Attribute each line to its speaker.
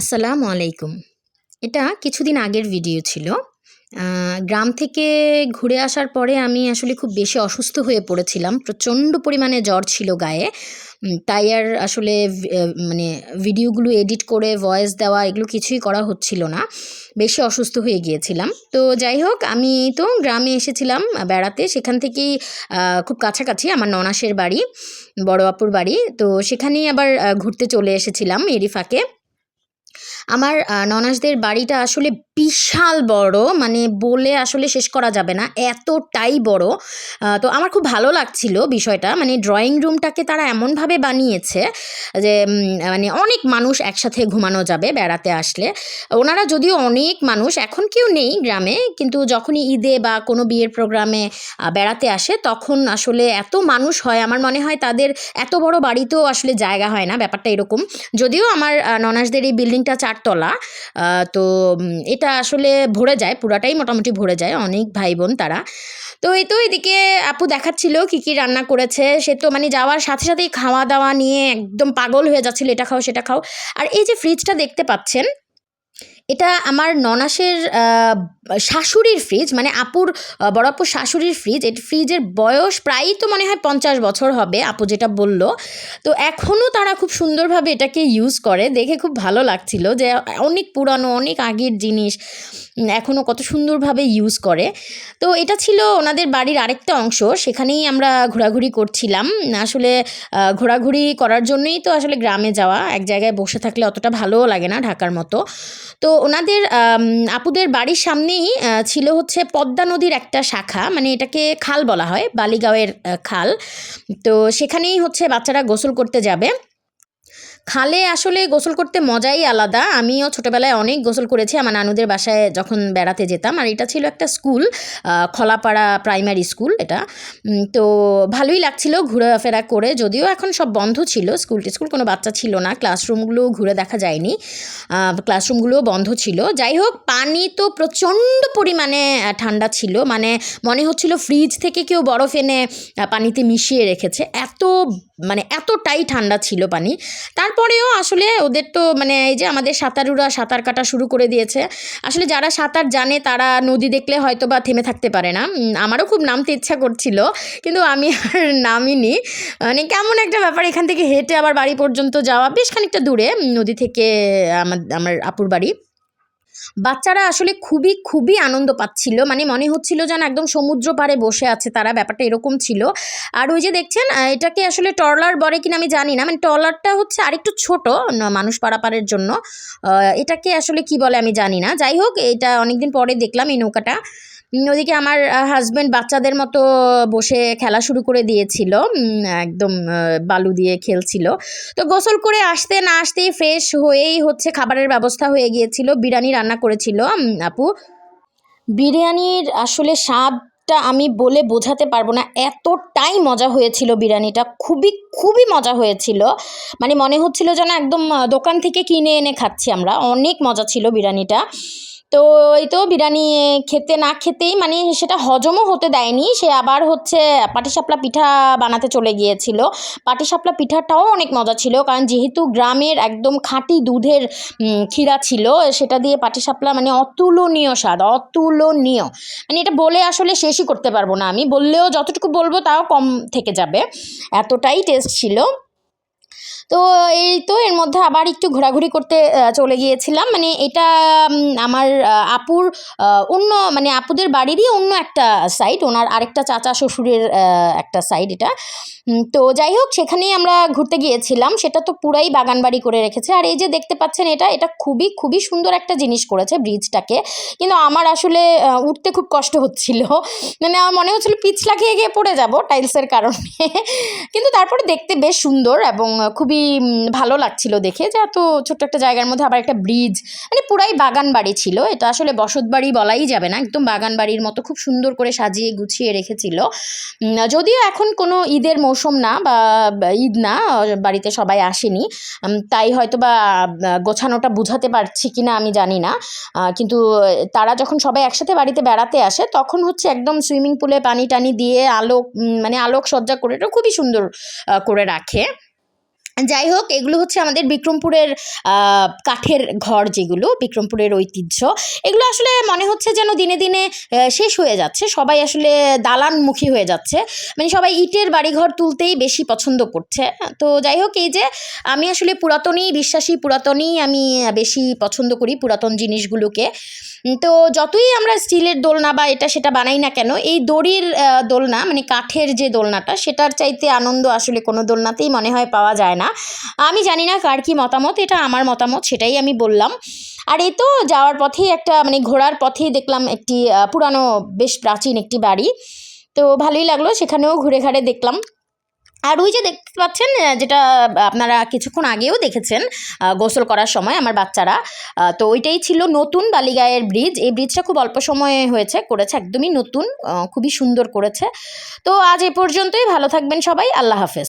Speaker 1: আসসালামু আলাইকুম। এটা কিছুদিন আগের ভিডিও ছিল। গ্রাম থেকে ঘুরে আসার পরে আমি আসলে খুব বেশি অসুস্থ হয়ে পড়েছিলাম। প্রচণ্ড পরিমাণে জ্বর ছিল গায়ে। তাই আর আসলে মানে ভিডিওগুলো এডিট করে, ভয়েস দেওয়া এগুলো কিছুই করা হচ্ছিল না। বেশি অসুস্থ হয়ে গিয়েছিলাম। তো যাই হোক, আমি তো গ্রামে এসেছিলাম বেড়াতে। সেখান থেকেই খুব কাছাকাছি আমার ননাসের বাড়ি বড় আপুর বাড়ি। তো সেখানেই আবার ঘুরতে চলে এসেছিলাম এরই ফাঁকে। আমার ননাসদের বাড়িটা আসলে বিশাল বড় মানে বলে আসলে শেষ করা যাবে না এতটাই বড়। তো আমার খুব ভালো লাগছিল বিষয়টা মানে ড্রয়িং রুমটাকে তারা এমনভাবে বানিয়েছে যে মানে অনেক মানুষ একসাথে ঘুমানো যাবে বেড়াতে আসলে। ওনারা যদিও অনেক মানুষ এখন কেউ নেই গ্রামে কিন্তু যখনই ঈদে বা কোনো বিয়ের প্রোগ্রামে বেড়াতে আসে তখন আসলে এত মানুষ হয় আমার মনে হয় তাদের এত বড় বাড়িতেও আসলে জায়গা হয় না ব্যাপারটা এরকম। যদিও আমার ননাসদের এই বিল্ডিংটা চারতলা তো উম, এটা আসলে ভরে যায়, পুরাটাই মোটামুটি ভরে যায়, অনেক ভাই বোন তারা। তো এই তো এদিকে আপু দেখাচ্ছিল কি কি রান্না করেছে। সে তো মানে যাওয়ার সাথে সাথেই খাওয়া দাওয়া নিয়ে একদম পাগল হয়ে যাচ্ছিল, এটা খাও, সেটা খাও। আর এই যে ফ্রিজটা দেখতে পাচ্ছেন এটা আমার ননাসের শাশুড়ির ফ্রিজ মানে আপুর বড় আপুর শাশুড়ির ফ্রিজ এই ফ্রিজের বয়স প্রায়ই তো মনে হয় পঞ্চাশ বছর হবে, আপু যেটা বলল। তো এখনও তারা খুব সুন্দরভাবে এটাকে ইউজ করে। দেখে খুব ভালো লাগছিল যে অনেক পুরানো, অনেক আগের জিনিস এখনও কত সুন্দরভাবে ইউজ করে। তো এটা ছিল ওনাদের বাড়ির আরেকটা অংশ, সেখানেই আমরা ঘোরাঘুরি করছিলাম। আসলে ঘোরাঘুরি করার জন্যই তো আসলে গ্রামে যাওয়া, এক জায়গায় বসে থাকলে অতটা ভালোও লাগে না ঢাকার মতো। তো ওনাদের আপুদের বাড়ির সামনেই ছিল হচ্ছে পদ্মা নদীর একটা শাখা মানে এটাকে খাল বলা হয়, বালিগাঁওয়ের খাল। তো সেখানেই হচ্ছে বাচ্চারা গোসল করতে যাবে। খালে আসলে গোসল করতে মজাই আলাদা। আমিও ছোটোবেলায় অনেক গোসল করেছি। আমার নানুদের বাসায় যখন বেড়াতে যেতাম, আর এটা ছিল একটা স্কুল খলাপাড়া প্রাইমারি স্কুল এটা। তো ভালোই লাগছিল ঘোরাফেরা করে। যদিও এখন সব বন্ধ ছিল, স্কুল টিস্কুল কোনো বাচ্চা ছিল না। ক্লাসরুমগুলো ঘুরে দেখা যায়নি। ক্লাসরুমগুলোও বন্ধ ছিল। যাই হোক, পানি তো প্রচণ্ড পরিমাণে ঠান্ডা ছিল। মানে মনে হচ্ছিল ফ্রিজ থেকে কেউ বরফ এনে পানিতে মিশিয়ে রেখেছে। এত মানে এতটাই ঠান্ডা ছিল পানি। তারপরেও আসলে ওদের তো মানে এই যে আমাদের সাঁতারুরা সাঁতার কাটা শুরু করে দিয়েছে। আসলে যারা সাঁতার জানে তারা নদী দেখলে হয়তো বা থেমে থাকতে পারে না। আমারও খুব নামতে ইচ্ছা করছিল, কিন্তু আমি আর নামিনি। মানে কেমন একটা ব্যাপার, এখান থেকে হেঁটে আবার বাড়ি পর্যন্ত যাওয়া বেশ খানিকটা দূরে। নদী থেকে আমার আমার আপুর বাড়ি। বাচ্চারা আসলে খুবই খুবই আনন্দ পাচ্ছিল। মানে মনে হচ্ছিল যেন একদম সমুদ্র পাড়ে বসে আছে তারা, ব্যাপারটা এরকম ছিল। আর ওই যে দেখছেন এটাকে আসলে ট্রলার বলে কিনা আমি জানি না। মানে ট্রলারটা হচ্ছে আরেকটু ছোট মানুষ পারাপারের জন্য। এটাকে আসলে কি বলে আমি জানি না। যাই হোক, এটা অনেকদিন পরে দেখলাম এই নৌকাটা। ওদিকে আমার হাজব্যান্ড বাচ্চাদের মতো বসে খেলা শুরু করে দিয়েছিল একদম বালু দিয়ে খেলছিল। তো গোসল করে আসতে না আসতেই ফ্রেশ হয়েই হচ্ছে খাবারের ব্যবস্থা হয়ে গিয়েছিল, বিরিয়ানি রান্না করেছিল আপু। বিরিয়ানির আসলে স্বাদটা আমি বলে বোঝাতে পারব না, এতটাই মজা হয়েছিল বিরিয়ানিটা, খুবই খুবই মজা হয়েছিল। মানে মনে হচ্ছিল যেন একদম দোকান থেকে কিনে এনে খাচ্ছি আমরা, অনেক মজা ছিল বিরিয়ানিটা। তো এই তো বিরিয়ানি খেতে না খেতেই মানে সেটা হজমও হতে দেয়নি। সে আবার হচ্ছে পাটিসাপলা পিঠা বানাতে চলে গিয়েছিল। পাটিসাপলা পিঠাটাও অনেক মজা ছিল কারণ যেহেতু গ্রামের একদম খাঁটি দুধের ক্ষীরা ছিল, সেটা দিয়ে পাটিসাপলা মানে অতুলনীয় স্বাদ, অতুলনীয়। মানে এটা বলে আসলে শেষই করতে পারব না আমি। বললেও যতটুকু বলব তাও কম থেকে যাবে। এতটাই টেস্ট ছিল। তো এই তো এর মধ্যে আবার একটু ঘোরাঘুরি করতে চলে গিয়েছিলাম। মানে এটা আমার আপুর অন্য মানে আপুদের বাড়িরই অন্য একটা সাইড ওনার আরেকটা চাচা শ্বশুরের একটা সাইড এটা। তো যাই হোক, সেখানেই আমরা ঘুরতে গিয়েছিলাম। সেটা তো পুরাই বাগান বাড়ি করে রেখেছে। আর এই যে দেখতে পাচ্ছেন এটা এটা খুবই খুবই সুন্দর একটা জিনিস করেছে ব্রিজটাকে কিন্তু আমার আসলে উঠতে খুব কষ্ট হচ্ছিল। মানে আমার মনে হচ্ছিল, পিছলা খেয়ে গিয়ে পড়ে যাব টাইলসের কারণে। কিন্তু তারপরে দেখতে বেশ সুন্দর এবং খুবই উম, ভালো লাগছিল দেখে যে এত ছোট্ট একটা জায়গার মধ্যে আবার একটা ব্রিজ মানে পুরাই বাগান বাড়ি ছিল। এটা আসলে বসত বাড়ি বলাই যাবে না একদম বাগান বাড়ির মতো খুব সুন্দর করে সাজিয়ে গুছিয়ে রেখেছিল। যদিও এখন কোনো ঈদের মৌসুম না বা ঈদ না বাড়িতে সবাই আসেনি তাই হয়তো বা গোছানোটা বুঝাতে পারছি কি না আমি জানি না। কিন্তু তারা যখন সবাই একসাথে বাড়িতে বেড়াতে আসে তখন হচ্ছে একদম সুইমিং পুলে পানি টানি দিয়ে আলোক মানে আলোক সজ্জা করে খুবই সুন্দর করে রাখে। যাই হোক এগুলো হচ্ছে আমাদের বিক্রমপুরের কাঠের ঘর যেগুলো, বিক্রমপুরের ঐতিহ্য। এগুলো আসলে মনে হচ্ছে যেন দিনে দিনে শেষ হয়ে যাচ্ছে। সবাই আসলে দালানমুখী হয়ে যাচ্ছে। মানে সবাই ইটের বাড়িঘর তুলতেই বেশি পছন্দ করছে। তো যাই হোক এই যে আমি আসলে পুরাতনই বিশ্বাসী, পুরাতনই আমি বেশি পছন্দ করি পুরাতন জিনিসগুলোকে। তো যতই আমরা স্টিলের দোলনা বা এটা সেটা বানাই না কেন, এই দড়ির দোলনা মানে কাঠের যে দোলনাটা, সেটার চাইতে আনন্দ আসলে কোনো দোলনাতেই মনে হয় পাওয়া যায় না। আমি জানি না কার কী মতামত, এটা আমার মতামত, সেটাই আমি বললাম। আর এই তো যাওয়ার পথেই একটা মানে ঘোরার পথেই দেখলাম একটি পুরানো বেশ প্রাচীন একটি বাড়ি। তো ভালোই লাগল, সেখানেও ঘুরে ঘাড়ে দেখলাম। আর ওই যে দেখতে পাচ্ছেন যেটা আপনারা কিছুক্ষণ আগেও দেখেছেন গোসল করার সময় আমার বাচ্চারা তো ওইটাই ছিল নতুন বালিগায়ের ব্রিজ এই ব্রিজটা খুব অল্প সময়ে হয়েছে, করেছে একদমই নতুন খুবই সুন্দর করেছে। তো আজ এ পর্যন্তই, ভালো থাকবেন সবাই, আল্লাহ হাফেজ।